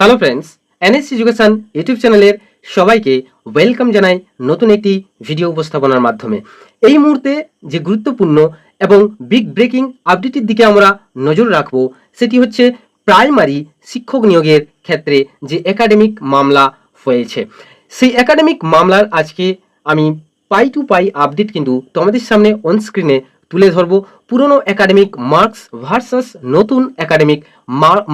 Hello friends NS education YouTube চ্যানেলের সবাইকে welcome জানাই নতুন একটি ভিডিও উপস্থাপনার মাধ্যমে। এই মুহূর্তে যে গুরুত্বপূর্ণ এবং বিগ ব্রেকিং আপডেটের দিকে আমরা নজর রাখব, সেটি হচ্ছে প্রাইমারি শিক্ষক নিয়োগের ক্ষেত্রে যে একাডেমিক মামলা হয়েছে। সেই একাডেমিক মামলার আজকে আমি পাই টু পাই আপডেট কিন্তু তোমাদের সামনে অন স্ক্রিনে তুলে ধরবো। পুরনো একাডেমিক মার্কস ভার্সাস নতুন একাডেমিক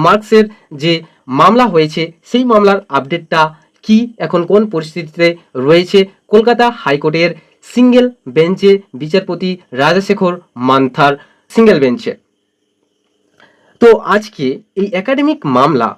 মার্কসের যে মামলা হয়েছে। সেই মামলার আপডেটটা কি? এখন কোন পরিস্থিতিতে রয়েছে? কলকাতা হাইকোর্টের সিঙ্গেল বেঞ্চে বিচারপতি রাজাশেখর মান্থার সিঙ্গেল বেঞ্চে। তো আজকে এই একাডেমিক মামলা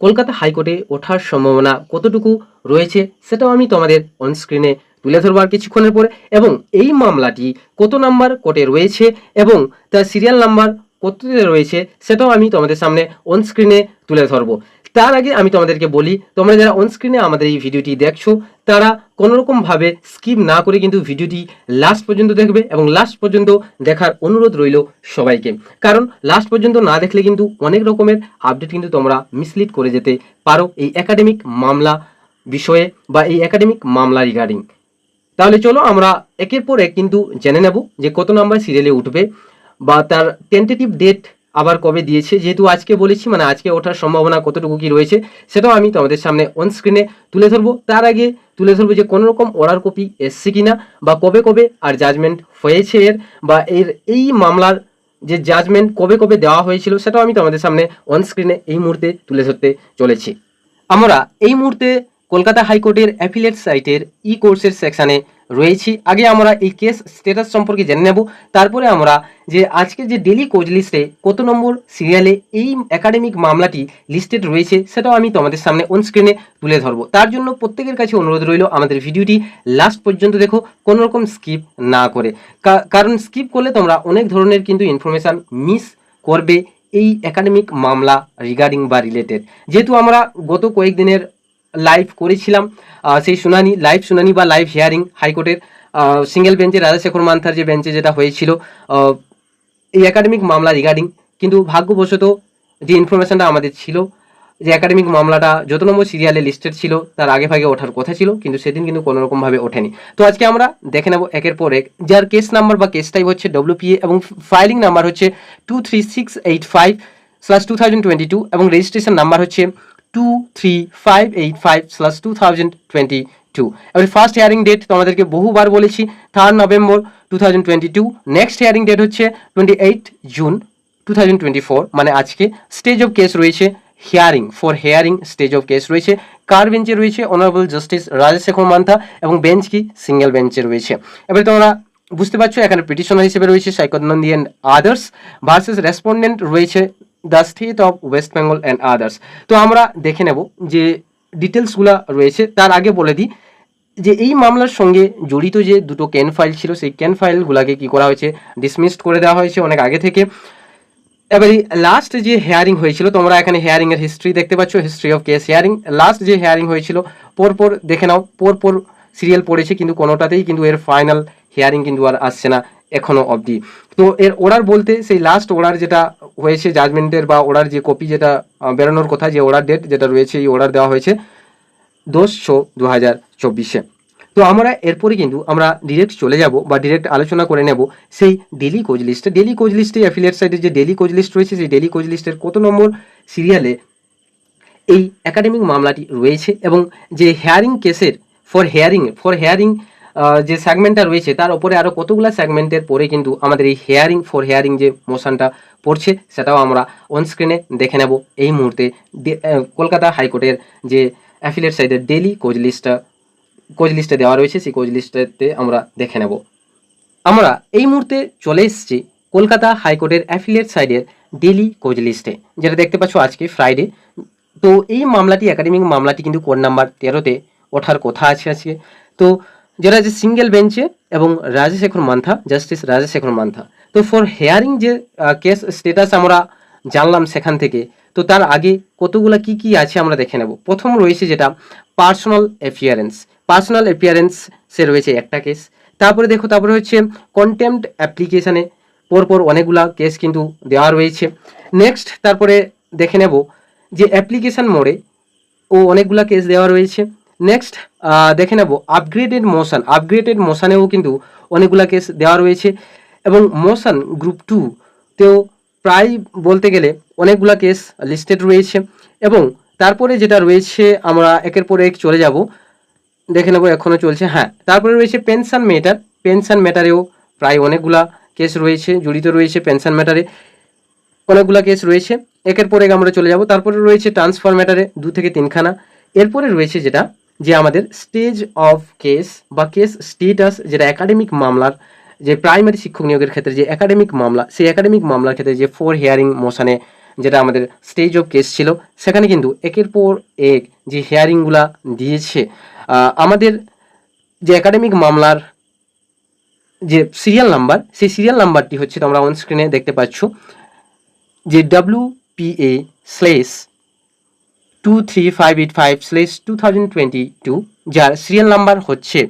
কলকাতা হাইকোর্টে ওঠার সম্ভাবনা কতটুকু রয়েছে সেটাও আমি তোমাদের অনস্ক্রিনে তুলে ধরবো আর কিছুক্ষণের পরে। এবং এই মামলাটি কত নাম্বার কোর্টে রয়েছে এবং তার সিরিয়াল নাম্বার কততে রয়েছে সেটাও আমি তোমাদের সামনে অন স্ক্রিনে তুলে ধরবো। তার আগে আমি তোমাদেরকে বলি, তোমরা যারা অন স্ক্রিনে আমাদের এই ভিডিওটি দেখছ, তারা কোনোরকমভাবে স্কিপ না করে কিন্তু ভিডিওটি লাস্ট পর্যন্ত দেখবে এবং লাস্ট পর্যন্ত দেখার অনুরোধ রইল সবাইকে। কারণ লাস্ট পর্যন্ত না দেখলে কিন্তু অনেক রকমের আপডেট কিন্তু তোমরা মিসলিড করে যেতে পারো এই একাডেমিক মামলা বিষয়ে বা এই একাডেমিক মামলা রিগার্ডিং তাহলে চলো আমরা একের পর এক কিন্তু জেনে নেব যে কত নাম্বার সিরিয়ালে উঠবে। বা তার টেন্টেটিভ ডেট আবার কবে দিয়েছে? যেহেতু আজকে বলেছি মানে আজকে ওঠার সম্ভাবনা কতটুকু কি রয়েছে, সেটাও আমি তোমাদের সামনে অন স্ক্রিনে তুলে ধরবো। তার আগে তুলে ধরবো যে কোনো রকম অর্ডার কপি এসছে কিনা, বা কবে কবে আর জাজমেন্ট হয়েছে এর, বা এর এই মামলার যে জাজমেন্ট কবে কবে দেওয়া হয়েছিল, সেটাও আমি তোমাদের সামনে অন স্ক্রিনে এই মুহূর্তে তুলে ধরতে চলেছি। আমরা এই মুহূর্তে কলকাতা হাইকোর্টের অ্যাফিলেট সাইটের ই কোর্সের সেকশানে রয়েছি। আগে আমরা এই কেস স্ট্যাটাস সম্পর্কে জেনে নেব। তারপরে আমরা যে আজকে যে ডেলি কোচ লিস্টে কত নম্বর সিরিয়ালে এই একাডেমিক মামলাটি লিস্টেড রয়েছে, সেটাও আমি তোমাদের সামনে অন স্ক্রিনে তুলে ধরবো। তার জন্য প্রত্যেকের কাছে অনুরোধ রইল আমাদের ভিডিওটি লাস্ট পর্যন্ত দেখো, কোনো রকম স্কিপ না করে। কারণ স্কিপ করলে তোমরা অনেক ধরনের কিন্তু ইনফরমেশান মিস করবে এই একাডেমিক মামলা রিগার্ডিং বা রিলেটেড যেহেতু আমরা গত কয়েকদিনের লাইভ করেছিলাম। সেই শুনানি লাইভ শুনানি বা লাইভ হিয়ারিং হাইকোর্টের সিঙ্গেল বেঞ্চে রাজাশেখর মান্থার যে বেঞ্চে যেটা হয়েছিল এই একাডেমিক মামলা রিগার্ডিং কিন্তু ভাগ্যবশত যে ইনফরমেশনটা আমাদের ছিল, যে একাডেমিক মামলাটা যত নম্বর সিরিয়ালে লিস্টেড ছিল, তার আগে ভাগে ওঠার কথা ছিল, কিন্তু সেদিন কিন্তু কোনো রকমভাবে ওঠেনি। তো আজকে আমরা দেখে নেব একের পর এক, যার কেস নাম্বার বা কেস টাইপ হচ্ছে ডব্লিউপিএ এবং ফাইলিং নাম্বার হচ্ছে two three six eight five slash two thousand twenty two এবং রেজিস্ট্রেশন নাম্বার হচ্ছে two three five eight five two thousand twenty two এবার ফার্স্ট হিয়ারিং ডেট তোমাদেরকে বহুবার বলেছি third November two thousand twenty two next hearing date হচ্ছে twenty eight June two thousand twenty four মানে আজকে stage of case রয়েছে hearing for hearing stage of case রয়েছে। কার বেঞ্চে রয়েছে? অনারেবল জাস্টিস রাজশেখর মান্থা এবং বেঞ্চ কি? সিঙ্গেল বেঞ্চে রয়েছে। এবারে তোমরা বুঝতে পারছ, এখানে পিটিশনার হিসেবে রয়েছে Saikat Nandi and others versus respondent রয়েছে the state of West Bengal and others তো আমরা দেখে নেব যে ডিটেলসগুলো রয়েছে। তার আগে বলে দিই যে এই মামলার সঙ্গে জড়িত যে দুটো ক্যান ফাইল ছিল, সেই ক্যান ফাইলগুলোকে কি করা হয়েছে? ডিসমিসড করে দেওয়া হয়েছে অনেক আগে থেকে। এবারে লাস্ট যে হেয়ারিং হয়েছিল, তোমরা এখানে হেয়ারিংয়ের হিস্ট্রি দেখতে পাচ্ছ history of case hearing last যে হেয়ারিং হয়েছিল, পরপর দেখে নাও, পরপর সিরিয়াল পড়েছে, কিন্তু কোনোটাতেই কিন্তু এর ফাইনাল হেয়ারিং কিন্তু আর আসছে না এখনও অবধি। তো এর অর্ডার বলতে সেই লাস্ট অর্ডার যেটা হয়েছে জাজমেন্টের বা অর্ডার যে কপি যেটা বেরোনোর কথা, যে অর্ডার ডেট যেটা রয়েছে, এই অর্ডার দেওয়া হয়েছে দশ ছ দু হাজার চব্বিশে। তো আমরা এরপরে কিন্তু আমরা ডিরেক্ট চলে যাব বা ডিরেক্ট আলোচনা করে নেব সেই ডেলি কোচ লিস্টে ডেলি কোচ লিস্টে অ্যাফিলিয়েট সাইডে যে ডেলি কোচ লিস্ট রয়েছে, সেই ডেলি কোচ লিস্টের কত নম্বর সিরিয়ালে এই একাডেমিক মামলাটি রয়েছে এবং যে হেয়ারিং কেসের ফর হেয়ারিং ফর হেয়ারিং যে সেগমেন্টটা রয়েছে, তার উপরে আরও কতগুলো সেগমেন্টের পরে কিন্তু আমাদের এই হেয়ারিং ফর হেয়ারিং যে মোশনটা পড়ছে, সেটাও আমরা অন স্ক্রিনে দেখে নেব। এই মুহূর্তে কলকাতা হাইকোর্টের যে অ্যাফিলেট সাইডের ডেলি কোচ লিস্টটা কোচ লিস্টে দেওয়া রয়েছে, সেই কোচ লিস্টেতে আমরা দেখে নেব। আমরা এই মুহূর্তে চলে এসেছি কলকাতা হাইকোর্টের অ্যাফিলিয়েট সাইডের ডেলি কোচ লিস্টে যেটা দেখতে পাচ্ছ আজকে ফ্রাইডে তো এই মামলাটি একাডেমিক মামলাটি কিন্তু কোড নাম্বার তেরোতে ওঠার কথা আছে আজকে। তো যেটা যে সিঙ্গেল বেঞ্চে এবং রাজশেখর মান্থা জাস্টিস রাজশেখর মান্থা। তো ফর হেয়ারিং যে কেস স্টেটাস আমরা জানলাম সেখান থেকে, তো তার আগে কতগুলা কি কি আছে আমরা দেখে নেব। প্রথম রয়েছে যেটা পার্সোনাল অ্যাপিয়ারেন্স পার্সোনাল অ্যাপিয়ারেন্স সে রয়েছে একটা কেস তারপরে দেখো, তারপরে হচ্ছে কন্টেম্পট অ্যাপ্লিকেশানে পরপর অনেকগুলা কেস কিন্তু দেওয়া রয়েছে। নেক্সট তারপরে দেখে নেব যে অ্যাপ্লিকেশান মোড়ে ও অনেকগুলা কেস দেওয়া রয়েছে। নেক্সট দেখে নেব আপগ্রেডেড মোশন আপগ্রেডেড মোশানেও কিন্তু অনেকগুলা কেস দেওয়া রয়েছে। এবং মোশন গ্রুপ টু তেও প্রায় বলতে গেলে অনেকগুলা কেস লিস্টেড রয়েছে। এবং তারপরে যেটা রয়েছে, আমরা একের পর এক চলে যাব। দেখে নেব এখনও চলছে। হ্যাঁ তারপরে রয়েছে পেনশন ম্যাটার পেনশন ম্যাটারেও প্রায় অনেকগুলা কেস রয়েছে, জড়িত রয়েছে পেনশন ম্যাটারে অনেকগুলা কেস রয়েছে। একের পর এক আমরা চলে যাব। তারপরে রয়েছে ট্রান্সফার ম্যাটারে দু থেকে তিনখানা। এরপরে রয়েছে যেটা যে আমাদের স্টেজ অফ কেস বা কেস স্টেটাস যেটা একাডেমিক মামলার, যে প্রাইমারি শিক্ষক নিয়োগের ক্ষেত্রে যে একাডেমিক মামলা, সেই একাডেমিক মামলার ক্ষেত্রে যে ফোর হিয়ারিং মোশনে যেটা আমাদের স্টেজ অফ কেস ছিল, সেখানে কিন্তু একের পর এক যে হিয়ারিংগুলা দিয়েছে আমাদের যে একাডেমিক মামলার যে সিরিয়াল নাম্বার সেই সিরিয়াল নাম্বারটি হচ্ছে তোমরা অন স্ক্রিনে দেখতে পাচ্ছ, যে W P A slash two three five eight five slash two thousand twenty two যার সিরিয়াল নাম্বার হচ্ছে,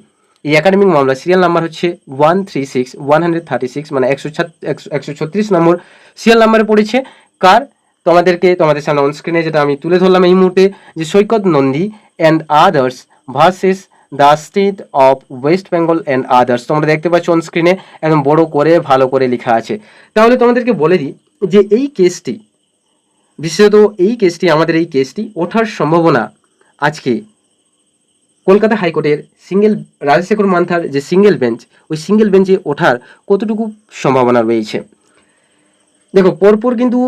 এই একাডেমিক মামলা সিরিয়াল নাম্বার হচ্ছে one three six one hundred thirty six মানে একশো একশো ছত্রিশ নম্বর সিরিয়াল নাম্বারে পড়েছে। কার? তোমাদেরকে তোমাদের সামনে অন স্ক্রিনে যেটা আমি তুলে ধরলাম এই মুহূর্তে, যে Saikat Nandi and others versus the state of West Bengal and others তোমরা দেখতে পাচ্ছ অন স্ক্রিনে একদম বড় করে, ভালো করে লেখা আছে। তাহলে তোমাদেরকে বলে দিই যে এই কেসটি বিশেষত এই কেসটি আমাদের এই কেসটি ওঠার সম্ভাবনা আজকে কলকাতা হাইকোর্টের সিঙ্গেল রাজশেখর মান্থার যে সিঙ্গেল বেঞ্চ ওই সিঙ্গেল বেঞ্চে ওঠার কতটুকু সম্ভাবনা রয়েছে? দেখো, পরপর কিন্তু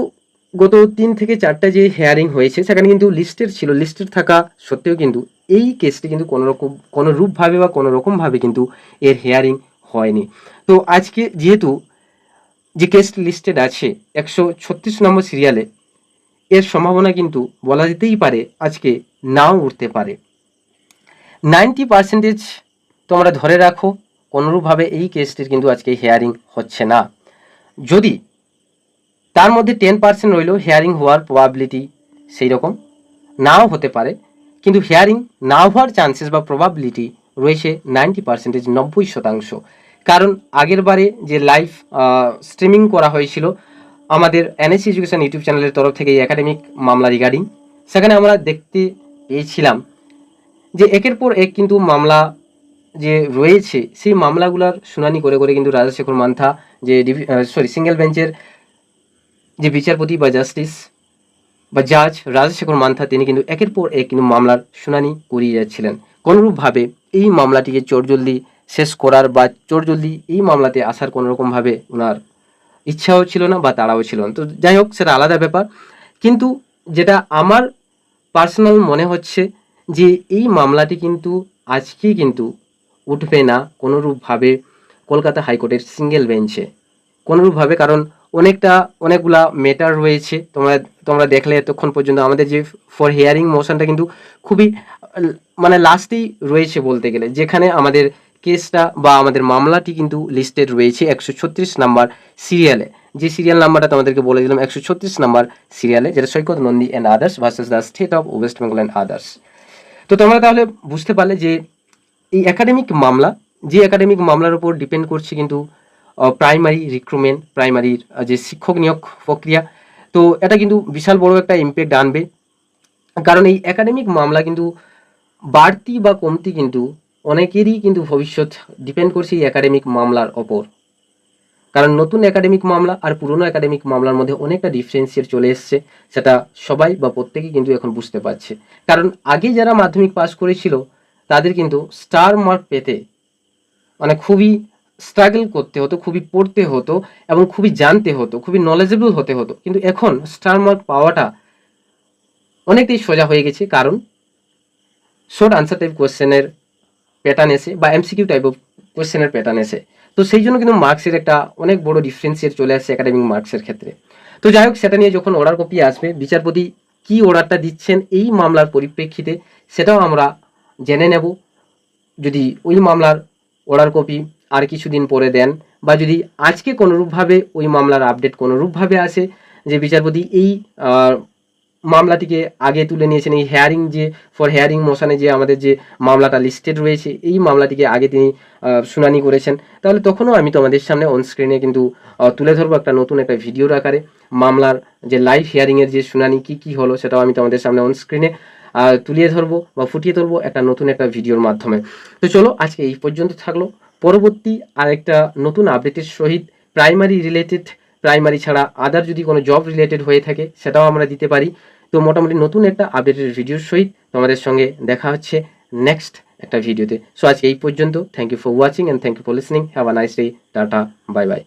গত তিন থেকে চারটা যে হেয়ারিং হয়েছে, সেখানে কিন্তু লিস্টেড ছিল লিস্টেড থাকা সত্ত্বেও কিন্তু এই কেসটি কিন্তু কোনো রকম, কোনো রূপভাবে বা কোনো রকমভাবে কিন্তু এর হেয়ারিং হয়নি। তো আজকে যেহেতু যে কেস লিস্টেড আছে, একশো ছত্রিশ নম্বর সিরিয়ালে এর সম্ভাবনা কিন্তু বলা যেতেই পারে আজকে নাও উঠতে পারে। নাইনটি পার্সেন্টেজ তোমরা ধরে রাখো, কোনোরূপভাবে এই কেসটির কিন্তু আজকে হেয়ারিং হচ্ছে না। যদি তার মধ্যে টেন পার্সেন্ট রইল হেয়ারিং হওয়ার প্রবাবিলিটি সেই রকম নাও হতে পারে। কিন্তু হেয়ারিং না হওয়ার চান্সেস বা প্রবাবিলিটি রয়েছে নাইনটি পার্সেন্টেজ নব্বই শতাংশ। কারণ আগের বারে যে লাইভ স্ট্রিমিং করা হয়েছিল আমাদের এনএসসি এডুকেশন ইউটিউব চ্যানেলের তরফ থেকে এই একাডেমিক মামলা রিগার্ডিং সেখানে আমরা দেখতে পেয়েছিলাম যে একের পর এক কিন্তু মামলা যে রয়েছে, সেই মামলাগুলোর শুনানি করে করে কিন্তু রাজাশেখর মান্থা যে সরি সিঙ্গেল বেঞ্চের যে বিচারপতি বা জাস্টিস বা জাজ রাজাশেখর মান্থা, তিনি কিন্তু একের পর এক কিন্তু মামলার শুনানি করিয়ে যাচ্ছিলেন। কোনোরূপভাবে এই মামলাটিকে চোরজলদি শেষ করার বা চোরজলদি এই মামলাতে আসার কোনোরকমভাবে ওনার ইচ্ছাও ছিল না বা তাড়াও ছিল না। তো যাই হোক, সেটা আলাদা ব্যাপার। কিন্তু যেটা আমার পার্সোনাল মনে হচ্ছে যে, এই মামলাটি কিন্তু আজকেই কিন্তু উঠবে না কোনোরূপভাবে কলকাতা হাইকোর্টের সিঙ্গেল বেঞ্চে কোনোরূপভাবে, কারণ অনেকটা, অনেকগুলা মেটার রয়েছে। তোমরা তোমরা দেখলে এতক্ষণ পর্যন্ত আমাদের যে ফর হিয়ারিং মোশনটা কিন্তু খুবই মানে লাস্টেই রয়েছে বলতে গেলে। যেখানে আমাদের কেসটা বা আমাদের মামলাটি কিন্তু লিস্টেড রয়েছে একশো ছত্রিশ নাম্বার সিরিয়ালে। যে সিরিয়াল নাম্বারটা তোমাদেরকে বলে দিলাম, একশো ছত্রিশ নাম্বার সিরিয়ালে, যেটা Saikat Nandi and others versus the state of West Bengal and others তো তোমরা তাহলে বুঝতে পারলে যে এই একাডেমিক মামলা, যে একাডেমিক মামলার উপর ডিপেন্ড করছে কিন্তু প্রাইমারি রিক্রুটমেন্ট প্রাইমারির যে শিক্ষক নিয়োগ প্রক্রিয়া। তো এটা কিন্তু বিশাল বড় একটা ইম্প্যাক্ট আনবে। কারণ এই একাডেমিক মামলা কিন্তু বাড়তি বা কমতি কিন্তু অনেকেরই কিন্তু ভবিষ্যৎ ডিপেন্ড করছে এই একাডেমিক মামলার ওপর। কারণ নতুন একাডেমিক মামলা আর পুরনো একাডেমিক মামলার মধ্যে অনেকটা ডিফারেন্সিয়েট চলে এসছে, সেটা সবাই বা প্রত্যেকেই কিন্তু এখন বুঝতে পারছে। কারণ আগে যারা মাধ্যমিক পাস করেছিল, তাদের কিন্তু স্টার মার্ক পেতে মানে খুবই স্ট্রাগল করতে হতো, খুবই পড়তে হতো এবং খুবই জানতে হতো, খুবই নলেজেবল হতে হতো। কিন্তু এখন স্টার মার্ক পাওয়াটা অনেকটাই সোজা হয়ে গেছে। কারণ শর্ট আনসার টাইপ কোয়েশ্চেনের প্যাটার্ন এসে বা এমসিকিউ টাইপ অফ কোয়েশ্চেনের প্যাটার্ন এসে। তো সেই জন্য কিন্তু মার্কসের একটা অনেক বড় ডিফারেন্সিয়েট চলে আসছে একাডেমিক মার্কসের ক্ষেত্রে। তো যাই হোক, সেটা নিয়ে যখন অর্ডার কপি আসবে, বিচারপতি কি অর্ডারটা দিচ্ছেন এই মামলার পরিপ্রেক্ষিতে, সেটাও আমরা জেনে নেব। যদি ওই মামলার অর্ডার কপি আর কিছুদিন পরে দেন বা যদি আজকে কোনোরূপভাবে ওই মামলার আপডেট কোনোরূপভাবে আসে, যে বিচারপতি এই মামলাটিকে আগে তুলে নিয়েছেন এই হেয়ারিং যে ফর হেয়ারিং মোশনে যে আমাদের যে মামলাটা লিস্টেড রয়েছে, এই মামলাটিকে আগে তিনি শুনানি করেছেন। তাহলে তখনও আমি তোমাদের সামনে অনস্ক্রিনে কিন্তু তুলে ধরবো একটা নতুন একটা ভিডিওর আকারে মামলার যে লাইভ হিয়ারিংয়ের যে শুনানি কি কি হলো সেটাও আমি তোমাদের সামনে অনস্ক্রিনে তুলিয়ে ধরবো বা ফুটিয়ে ধরবো একটা নতুন একটা ভিডিওর মাধ্যমে। তো চলো, আজকে এই পর্যন্ত থাকল। পরবর্তী আরেকটা নতুন আপডেটের সহিত প্রাইমারি রিলেটেড প্রাইমারি ছাড়া আদার যদি কোনো জব রিলেটেড হয়ে থাকে, সেটাও আমরা দিতে পারি। তো মোটামুটি নতুন একটা আপডেটেড ভিডিওর সহিত তোমাদের সঙ্গে দেখা হচ্ছে নেক্সট একটা ভিডিওতে সো আজকে এই পর্যন্ত thank you for watching and thank you for listening have a nice day tata bye by